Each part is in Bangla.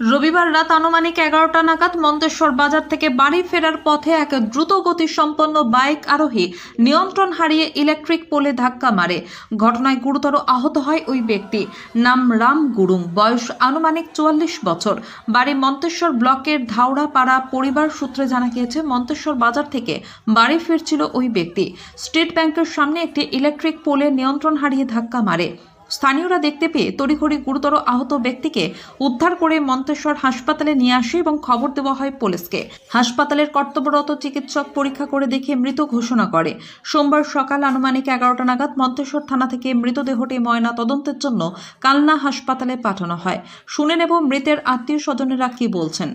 রবিবার রাত আনুমানিক এগারোটা নাগাদ মন্তেশ্বর বাজার থেকে বাড়ি ফেরার পথে এক দ্রুত গতি সম্পন্ন বাইক আরোহী নিয়ন্ত্রণ হারিয়ে ইলেকট্রিক পোলে ধাক্কা মারে। ঘটনায় গুরুতর আহত হয় ওই ব্যক্তি। নাম রাম গুরুং। বয়স আনুমানিক চুয়াল্লিশ বছর। বাড়ি মন্তেশ্বর ব্লকের ধাওড়াপাড়া পরিবার সূত্রে জানা গিয়েছে, মন্তেশ্বর বাজার থেকে বাড়ি ফিরছিল ওই ব্যক্তি। স্টেট ব্যাংকের সামনে একটি ইলেকট্রিক পোলে নিয়ন্ত্রণ হারিয়ে ধাক্কা মারে। স্থানীয়রা দেখতে পেয়ে তড়িঘড়ি গুরুতর আহত ব্যক্তিকে উদ্ধার করে মন্তেশ্বর হাসপাতালে নিয়ে আসে এবং খবর দেওয়া হয় পুলিশকে। হাসপাতালের কর্তব্যরত চিকিৎসক পরীক্ষা করে দেখে মৃত ঘোষণা করে। সোমবার সকাল আনুমানিক এগারোটা নাগাদ মন্তেশ্বর থানা থেকে মৃতদেহটি ময়না তদন্তের জন্য কালনা হাসপাতালে পাঠানো হয়। শুনে নেব মৃতের আত্মীয় স্বজনেরা কি বলছেন।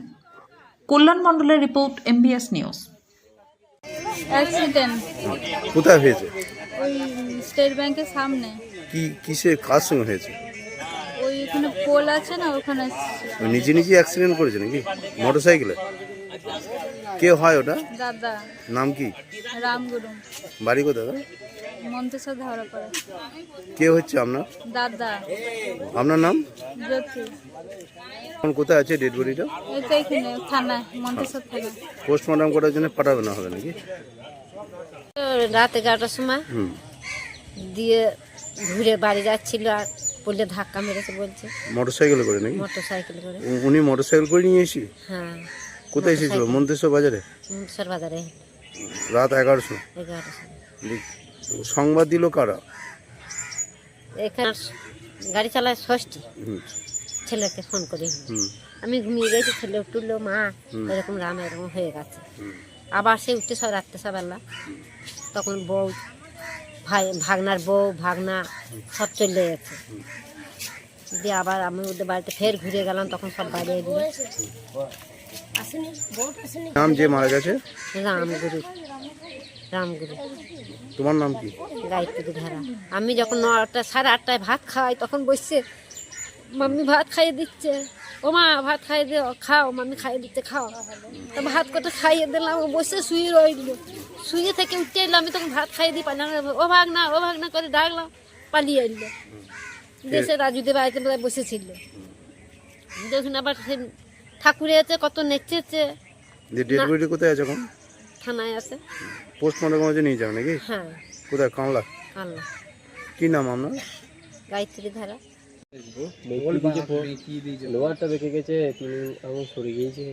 কল্যাণ মণ্ডলের রিপোর্ট এমবিএস নিউজ। অ্যাক্সিডেন্ট। কোথায় হয়েছে? ওই স্টেট ব্যাংকের সামনে। কি কিসে কার সঙ্গে হয়েছে? ওই এখানে পোল আছে না ওখানে ওই নিজে নিজে অ্যাক্সিডেন্ট করেছে নাকি? মোটর সাইকেলে কে হয় ওটা? দাদা। নাম কি? রামগুরু বাড়ি কোথায়? মন্তেশ্বর কে হচ্ছে আপনার? দাদা। আপনার নাম? জ্যোতি। এখন কোথায় আছে ডেড বডিটা এই এখানে থানায় মন্তেশ্বর থানা পোস্টমর্টম করার জন্য পাঠাবে না হবে নাকি? রাত এগারোটার সময় দিয়ে ঘুরে বাড়ি যাচ্ছিল আর পড়লে ধাক্কা মেরেছে বলছে। মোটর সাইকেলে করে নাকি? মোটর সাইকেল করে উনি মোটর সাইকেল করে নিয়ে এসি? হ্যাঁ। কোথায় এসেছিল? মন্তেশ্বর বাজারে? মুন্সর বাজারে। রাত এগারোশো। সময় সংবাদ দিল কারা? এখানে গাড়ি চালায় ষষ্ঠী। ছেলেকে ফোন করি। আমি ঘুমিয়ে গেছি ছেলে উঠল মা এরকম রাম এরকম হয়ে গেছে। আবার সে উঠতে সব রাত্রে সবেলা। তখন বউ ভাগনার বউ ভাগনা সব চলে গেছে। দিয়ে আবার আমি ওদের বাড়িতে ফের ঘুরে গেলাম তখন সব বাইরে এলো নাম যে মারা গেছে? রামগুরু। রামগুরু। তোমার নাম কি? গায়ত্রী ধারা। আমি যখন নটা সাড়ে আটটায় ভাত খাই তখন বসছে মাম্মি ভাত খাইয়ে দিচ্ছে। ও মা ভাত খাইয়ে দিও খাও মাম্মি খাইয়ে দিচ্ছে খাও। তো ভাত কটা খাইয়ে দিলাম ও বসে শুয়ে রইল। শুয়ে থেকে উঠে এলো আমি তখন ভাত খাইয়ে দিই পারলাম না। ও ভাগ না ও ভাগ না করে ডাকলাম পালিয়ে এলো দেশে রাজুদের বাড়িতে বোধহয় বসেছিল দেখুন আবার সে ঠাকুরে আছে কত নেচেছে যে ডেড বডি কোথায় আছে এখন থানায় আছে পোস্টমর্টম করার জন্য নিয়ে যাবে নাকি হ্যাঁ কোথায় কামলা আল্লাহ কি নাম আপনার গায়ত্রী ধারা লোহারটা বেঁকে গেছে তিনি এখন সরে গিয়েছে